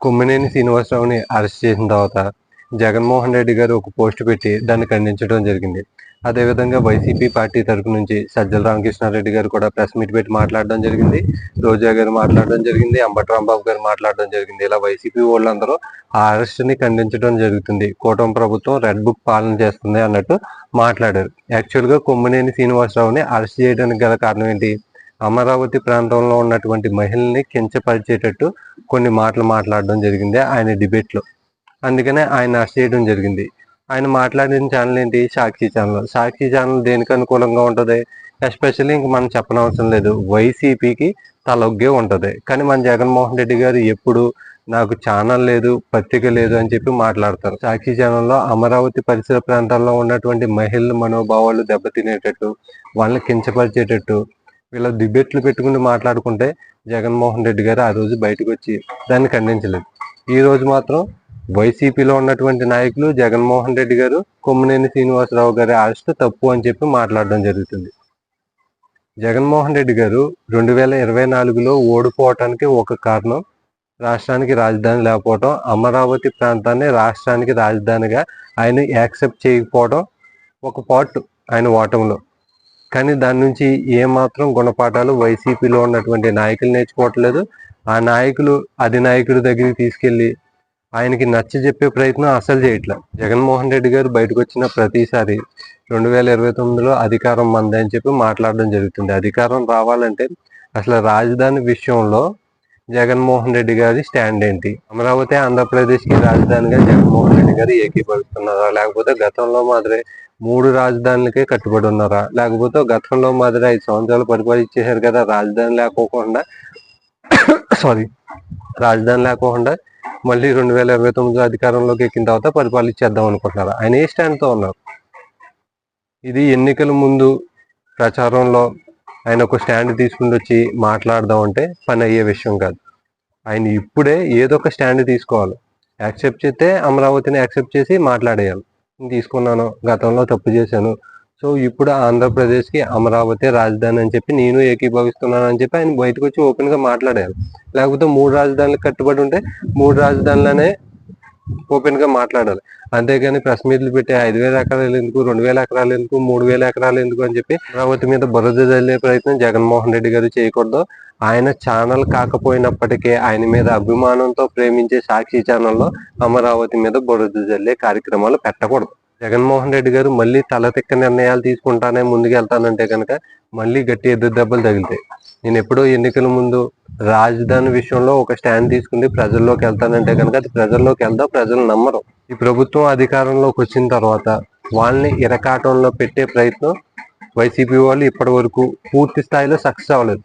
Kommineni శ్రీనివాసరావుని arrest చేసిన తర్వాత జగన్మోహన్ రెడ్డి గారు ఒక పోస్ట్ పెట్టి దాన్ని ఖండించడం జరిగింది. అదేవిధంగా వైసీపీ పార్టీ తరపు నుంచి సజ్జల రామకృష్ణారెడ్డి గారు కూడా ప్రెస్ మీట్ పెట్టి మాట్లాడడం జరిగింది. రోజా గారు మాట్లాడడం జరిగింది. అంబటి రాంబాబు గారు మాట్లాడడం జరిగింది. ఇలా వైసీపీ వాళ్ళందరూ ఆ అరెస్ట్ని ఖండించడం జరుగుతుంది. కూటమి ప్రభుత్వం రెడ్ బుక్ పాలన చేస్తుంది అన్నట్టు మాట్లాడారు. యాక్చువల్గా కొమ్మినేని శ్రీనివాసరావుని అరెస్ట్ చేయడానికి గల కారణం ఏంటి? అమరావతి ప్రాంతంలో ఉన్నటువంటి మహిళల్ని కించపరిచేటట్టు కొన్ని మాటలు మాట్లాడడం జరిగింది ఆయన డిబేట్లో. అందుకనే ఆయన అరెస్ట్ చేయడం జరిగింది. ఆయన మాట్లాడిన ఛానల్ ఏంటి? సాక్షి ఛానల్ సాక్షి ఛానల్ దేనికి అనుకూలంగా ఉంటుంది? ఎస్పెషల్లీ ఇంక మనం చెప్పనవసరం లేదు. వైసీపీకి తలొగ్గే ఉంటుంది. కానీ మన జగన్మోహన్ రెడ్డి గారు ఎప్పుడు నాకు ఛానల్ లేదు పత్రిక లేదు అని చెప్పి మాట్లాడతారు. సాక్షి ఛానల్లో అమరావతి పరిసర ప్రాంతాల్లో ఉన్నటువంటి మహిళల మనోభావాలు దెబ్బతినేటట్టు వాళ్ళని కించపరిచేటట్టు వీళ్ళ డిబేట్లు పెట్టుకుని మాట్లాడుకుంటే జగన్మోహన్ రెడ్డి గారు ఆ రోజు బయటకు వచ్చి దాన్ని ఖండించలేదు. ఈ రోజు మాత్రం వైసీపీలో ఉన్నటువంటి నాయకులు జగన్మోహన్ రెడ్డి గారు కొమ్మినేని శ్రీనివాసరావు గారి అరెస్ట్ తప్పు అని చెప్పి మాట్లాడడం జరుగుతుంది. జగన్మోహన్ రెడ్డి గారు రెండు వేల ఇరవై నాలుగులో ఓడిపోవటానికి ఒక కారణం రాష్ట్రానికి రాజధాని లేకపోవడం అమరావతి ప్రాంతాన్ని రాష్ట్రానికి రాజధానిగా ఆయన యాక్సెప్ట్ చేయకపోవడం ఒక పార్ట్ ఆయన ఓటంలో కానీ దాని నుంచి ఏమాత్రం గుణపాఠాలు వైసీపీలో ఉన్నటువంటి నాయకులు నేర్చుకోవట్లేదు. ఆ నాయకులు అధినాయకుడి దగ్గరికి తీసుకెళ్ళి ఆయనకి నచ్చ చెప్పే ప్రయత్నం అసలు చేయట్లే. జగన్మోహన్ రెడ్డి గారు బయటకు వచ్చిన ప్రతిసారి రెండు వేల ఇరవై తొమ్మిదిలో అధికారం మంది అని చెప్పి మాట్లాడడం జరుగుతుంది. అధికారం రావాలంటే అసలు రాజధాని విషయంలో జగన్మోహన్ రెడ్డి గారి స్టాండ్ ఏంటి? అమరావతి ఆంధ్రప్రదేశ్కి రాజధానిగా జగన్మోహన్ రెడ్డి గారు ఏకీభవిస్తున్నారా? లేకపోతే గతంలో మాదిరి మూడు రాజధానులకే కట్టుబడి ఉన్నారా? లేకపోతే గతంలో మాదిరి ఐదు సంవత్సరాలు పరిపాలించేశారు కదా రాజధాని లేకోకుండా సారీ రాజధాని లేకోకుండా మళ్ళీ రెండు వేల ఇరవై తొమ్మిదిలో అధికారంలోకి ఎక్కిన తర్వాత పరిపాలించేద్దాం అనుకుంటున్నారు? ఆయన ఏ స్టాండ్తో ఉన్నారు? ఇది ఎన్నికల ముందు ప్రచారంలో ఆయన ఒక స్టాండ్ తీసుకుని వచ్చి మాట్లాడదాం అంటే పని అయ్యే విషయం కాదు. ఆయన ఇప్పుడే ఏదో ఒక స్టాండ్ తీసుకోవాలి. యాక్సెప్ట్ చేస్తే అమరావతిని యాక్సెప్ట్ చేసి మాట్లాడేయాలి. నేను తీసుకున్నాను గతంలో తప్పు చేశాను. సో ఇప్పుడు ఆంధ్రప్రదేశ్కి అమరావతి రాజధాని అని చెప్పి నేను ఏకీభవిస్తున్నాను అని చెప్పి ఆయన బయటకు వచ్చి ఓపెన్గా మాట్లాడారు లేకపోతే మూడు రాజధానులకు కట్టుబడి ఉంటే మూడు రాజధానులనే ఓపెన్గా మాట్లాడాలి. అంతేగాని ప్రెస్ మీట్లు పెట్టి ఐదు వేల ఎకరాలు ఎందుకు రెండు వేల ఎకరాలు ఎందుకు మూడు వేల ఎకరాలు ఎందుకు అని చెప్పి అమరావతి మీద బురద జల్లే ప్రయత్నం జగన్మోహన్ రెడ్డి గారు చేయకూడదు. ఆయన ఛానల్ కాకపోయినప్పటికీ ఆయన మీద అభిమానంతో ప్రేమించే సాక్షి ఛానల్లో అమరావతి మీద బురద జల్లే కార్యక్రమాలు పెట్టకూడదు. జగన్మోహన్ రెడ్డి గారు మళ్ళీ తల తిక్క నిర్ణయాలు తీసుకుంటానే ముందుకు వెళ్తానంటే కనుక మళ్ళీ గట్టి ఎదురు దెబ్బలు తగిలితాయి నేను ఎప్పుడో ఎన్నికల ముందు రాజధాని విషయంలో ఒక స్టాండ్ తీసుకుంది ప్రజల్లోకి వెళ్తానంటే కనుక అది ప్రజల్లోకి వెళ్తా ప్రజలు నమ్మరు. ఈ ప్రభుత్వం అధికారంలోకి వచ్చిన తర్వాత వాళ్ళని ఇరకాటంలో పెట్టే ప్రయత్నం వైసీపీ వాళ్ళు ఇప్పటి వరకు పూర్తి స్థాయిలో సక్సెస్ అవ్వలేదు.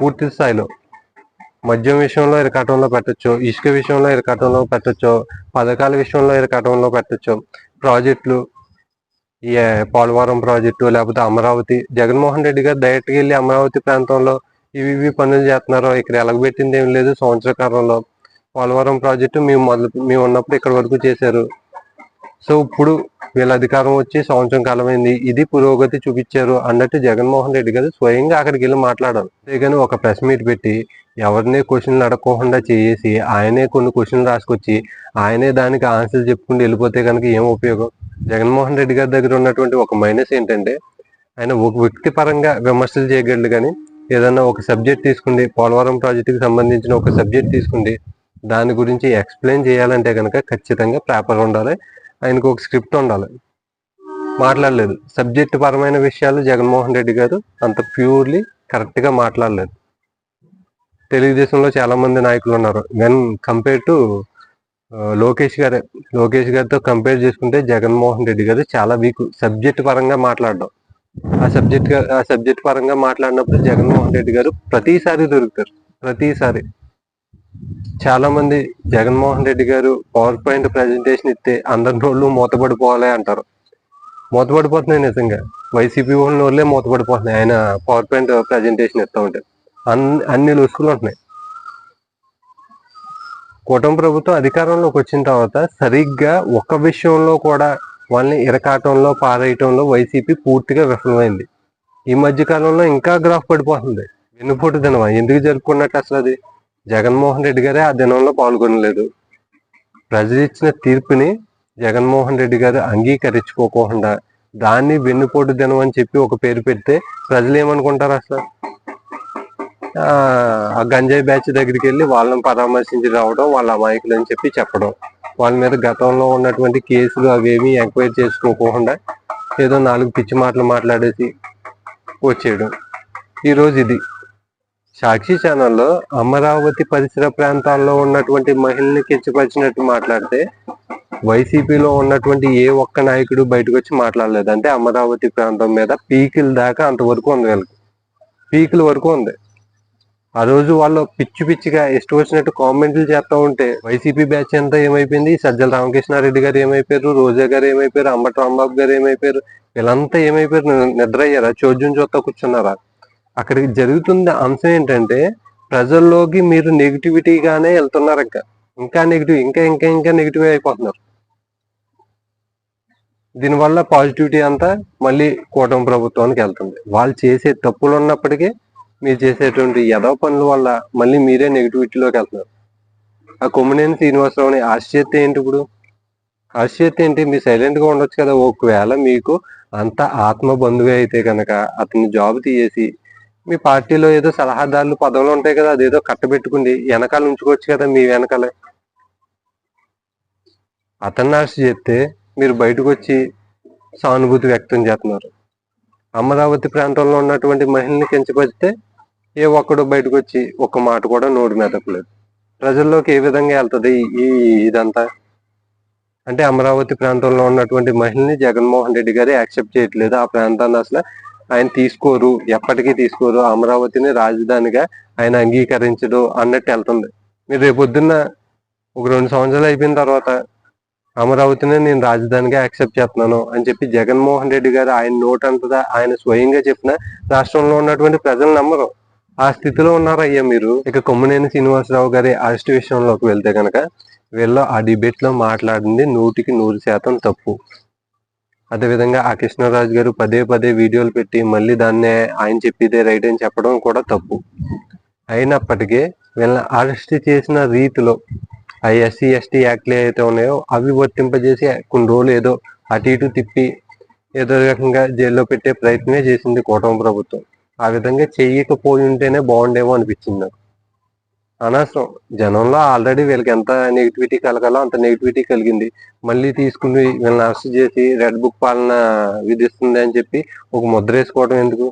పూర్తి స్థాయిలో. మద్యం విషయంలో ఇరకాటంలో పెట్టొచ్చు ఇసుక విషయంలో ఇరకాటంలో పెట్టచ్చు పథకాల విషయంలో ఇరకాటంలో పెట్టొచ్చు ప్రాజెక్టులు ఈ పోలవరం ప్రాజెక్టు లేకపోతే అమరావతి జగన్మోహన్ రెడ్డి గారు డైరెక్ట్గా వెళ్ళి అమరావతి ప్రాంతంలో ఇవి ఇవి పనులు చేస్తున్నారు ఇక్కడ ఎలగబెట్టింది ఏం లేదు. సంవత్సర కాలంలో పోలవరం ప్రాజెక్టు మేము మొదలు మేము ఉన్నప్పుడు ఇక్కడ వరకు చేశారు. సో ఇప్పుడు వీళ్ళ అధికారం వచ్చి సంవత్సరం కాలమైంది. ఇది పురోగతి చూపించారు అన్నట్టు జగన్మోహన్ రెడ్డి గారు స్వయంగా అక్కడికి వెళ్ళి మాట్లాడారు. అంతేగాని ఒక ప్రెస్ మీట్ పెట్టి ఎవరిని క్వశ్చన్లు అడగకుండా చేసి ఆయనే కొన్ని క్వశ్చన్లు రాసుకొచ్చి ఆయనే దానికి ఆన్సర్ చెప్పుకుంటూ వెళ్ళిపోతే కనుక ఏం ఉపయోగం? జగన్మోహన్ రెడ్డి గారి దగ్గర ఉన్నటువంటి ఒక మైనస్ ఏంటంటే ఆయన ఒక వ్యక్తి పరంగా విమర్శలు చేయగలడు కానీ ఏదన్నా ఒక సబ్జెక్ట్ తీసుకుండి పోలవరం ప్రాజెక్టుకి సంబంధించిన ఒక సబ్జెక్ట్ తీసుకుండి దాని గురించి ఎక్స్ప్లెయిన్ చేయాలంటే కనుక ఖచ్చితంగా పేపర్ ఉండాలి ఆయనకు ఒక స్క్రిప్ట్ ఉండాలి. మాట్లాడలేదు. సబ్జెక్ట్ పరమైన విషయాలు జగన్మోహన్ రెడ్డి గారు అంత ప్యూర్లీ కరెక్ట్గా మాట్లాడలేదు. తెలుగుదేశంలో చాలామంది నాయకులు ఉన్నారు. వెన్ కంపేర్ టు లోకేష్ గారే లోకేష్ గారితో కంపేర్ చేసుకుంటే జగన్మోహన్ రెడ్డి గారు చాలా వీక్ సబ్జెక్ట్ పరంగా మాట్లాడడం. ఆ సబ్జెక్ట్ ఆ సబ్జెక్ట్ పరంగా మాట్లాడినప్పుడు జగన్మోహన్ రెడ్డి గారు ప్రతిసారి దొరుకుతారు ప్రతిసారి. చాలా మంది జగన్మోహన్ రెడ్డి గారు పవర్ పాయింట్ ప్రజెంటేషన్ ఇస్తే అందరి నోళ్ళు మూతపడిపోవాలి అంటారు. మూతపడిపోతున్నాయి నిజంగా. వైసీపీ వాళ్ళ నోళ్ళే మూతపడిపోతున్నాయి. ఆయన పవర్ పాయింట్ ప్రజెంటేషన్ ఇస్తూ ఉంటే. అన్ని అన్ని లొసుకులు ఉంటున్నాయి. కూటమి ప్రభుత్వం అధికారంలోకి వచ్చిన తర్వాత సరిగ్గా ఒక విషయంలో కూడా వాళ్ళని ఇరకాటంలో పారేయటంలో వైసీపీ పూర్తిగా విఫలమైంది. ఈ మధ్య కాలంలో ఇంకా గ్రాఫ్ పడిపోతుంది. వెన్నుపోటు దినమా? ఎందుకు జరుపుకున్నట్టు అసలు అది? జగన్మోహన్ రెడ్డి గారే ఆ దినంలో పాల్గొనలేదు. ప్రజలు ఇచ్చిన తీర్పుని జగన్మోహన్ రెడ్డి గారు అంగీకరించుకోకుండా దాన్ని వెన్నుపోటు దినం అని చెప్పి ఒక పేరు పెడితే ప్రజలు ఏమనుకుంటారు అసలు? ఆ, గంజాయి బ్యాచ్ దగ్గరికి వెళ్ళి వాళ్ళని పరామర్శించి రావడం వాళ్ళ అమాయకులు అని చెప్పి చెప్పడం. వాళ్ళ మీద గతంలో ఉన్నటువంటి కేసులు అవేమీ ఎంక్వైరీ చేసుకోకుండా ఏదో నాలుగు పిచ్చి మాటలు మాట్లాడేసి వచ్చేయడం. ఈరోజు ఇది. సాక్షి ఛానల్లో అమరావతి పరిసర ప్రాంతాల్లో ఉన్నటువంటి మహిళల్ని కించపరిచినట్టు మాట్లాడితే వైసీపీలో ఉన్నటువంటి ఏ ఒక్క నాయకుడు బయటకు వచ్చి మాట్లాడలేదు. అంటే అమరావతి ప్రాంతం మీద పీకిల దాకా అంతవరకు ఉంది వీళ్ళకి. పీకిల వరకు ఉంది. ఆ రోజు వాళ్ళు పిచ్చి పిచ్చిగా ఇష్టం వచ్చినట్టు కామెంట్లు చేస్తా ఉంటే వైసీపీ బ్యాచ్ అంతా ఏమైపోయింది? సజ్జల రామకృష్ణారెడ్డి గారు ఏమైపోయారు? రోజా గారు ఏమైపోయారు? అంబటి రాంబాబు గారు ఏమైపోయారు? వీళ్ళంతా ఏమైపోయారు? నిద్ర అయ్యారా చోద్యం చూస్తా కూర్చున్నారా? అక్కడికి జరుగుతున్న అంశం ఏంటంటే ప్రజల్లోకి మీరు నెగిటివిటీగానే వెళ్తున్నారు ఇంకా ఇంకా నెగిటివ్ ఇంకా ఇంకా ఇంకా నెగిటివ్ అయిపోతున్నారు. దీనివల్ల పాజిటివిటీ అంతా మళ్ళీ కూటమి ప్రభుత్వానికి వెళ్తుంది. వాళ్ళు చేసే తప్పులు ఉన్నప్పటికీ మీరు చేసేటువంటి యథో పనుల వల్ల మళ్ళీ మీరే నెగిటివిటీలోకి వెళ్తున్నారు. ఆ కొమ్మినేని శ్రీనివాసరావుని ఆశ్చర్యత ఏంటి ఇప్పుడు? ఆశ్చర్యత ఏంటి? మీరు సైలెంట్గా ఉండొచ్చు కదా. ఒకవేళ మీకు అంత ఆత్మ బంధువే అయితే కనుక అతని జాబ్ తీసేసి మీ పార్టీలో ఏదో సలహాదారులు పదవులు ఉంటాయి కదా అదేదో కట్టబెట్టుకుండి వెనకాల ఉంచుకోవచ్చు కదా మీ వెనకాల. అతన్ని ఆశ చేస్తే మీరు బయటకు వచ్చి సానుభూతి వ్యక్తం చేస్తున్నారు. అమరావతి ప్రాంతంలో ఉన్నటువంటి మహిళని కించపరిస్తే ఏ ఒక్కడు బయటకు వచ్చి ఒక్క మాట కూడా నోటి మెదపలేదు ప్రజల్లోకి ఏ విధంగా వెళ్తుంది ఈ ఇదంతా? అంటే అమరావతి ప్రాంతంలో ఉన్నటువంటి మహిళని జగన్మోహన్ రెడ్డి గారు యాక్సెప్ట్ చేయట్లేదు. ఆ ప్రాంతాన్ని అసలు ఆయన తీసుకోరు. ఎప్పటికీ తీసుకోరు. అమరావతిని రాజధానిగా ఆయన అంగీకరించడు అన్నట్టు వెళ్తుంది. మీరు రేపు పొద్దున్న ఒక రెండు సంవత్సరాలు అయిపోయిన తర్వాత అమరావతిని నేను రాజధానిగా యాక్సెప్ట్ చేస్తున్నాను అని చెప్పి జగన్మోహన్ రెడ్డి గారు ఆయన నోటంతదా ఆయన స్వయంగా చెప్పిన రాష్ట్రంలో ఉన్నటువంటి ప్రజలు నమ్మరు. ఆ స్థితిలో ఉన్నారయ్యా మీరు. ఇక కొమ్మనేని శ్రీనివాసరావు గారి అరెస్ట్ విషయంలోకి వెళ్తే కనుక వీళ్ళు ఆ డిబేట్లో మాట్లాడింది నూటికి నూరు శాతం తప్పు. అదేవిధంగా ఆ కృష్ణరాజు గారు పదే పదే వీడియోలు పెట్టి మళ్ళీ దాన్నే ఆయన చెప్పిదే రైట్ అని చెప్పడం కూడా తప్పు. అయినప్పటికీ వీళ్ళని అరెస్ట్ చేసిన రీతిలో ఆ ఎస్సీ ఎస్టీ యాక్ట్లు ఏవైతే ఉన్నాయో అవి వర్తింపజేసి కొన్ని రోజులు ఏదో అటు ఇటు తిప్పి ఏదో రకంగా జైల్లో పెట్టే ప్రయత్నమే చేసింది కూటమి ప్రభుత్వం. ఆ విధంగా చేయకపోయి ఉంటేనే బాగుండేమో అనిపించింది నాకు. అనవసరం జనంలో ఆల్రెడీ వీళ్ళకి ఎంత నెగిటివిటీ కలగాలో అంత నెగిటివిటీ కలిగింది. మళ్ళీ తీసుకుని వీళ్ళని అరెస్ట్ చేసి రెడ్ బుక్ పాలన విధిస్తుంది అని చెప్పి ఒక ముద్ర వేసుకోవడం ఎందుకు?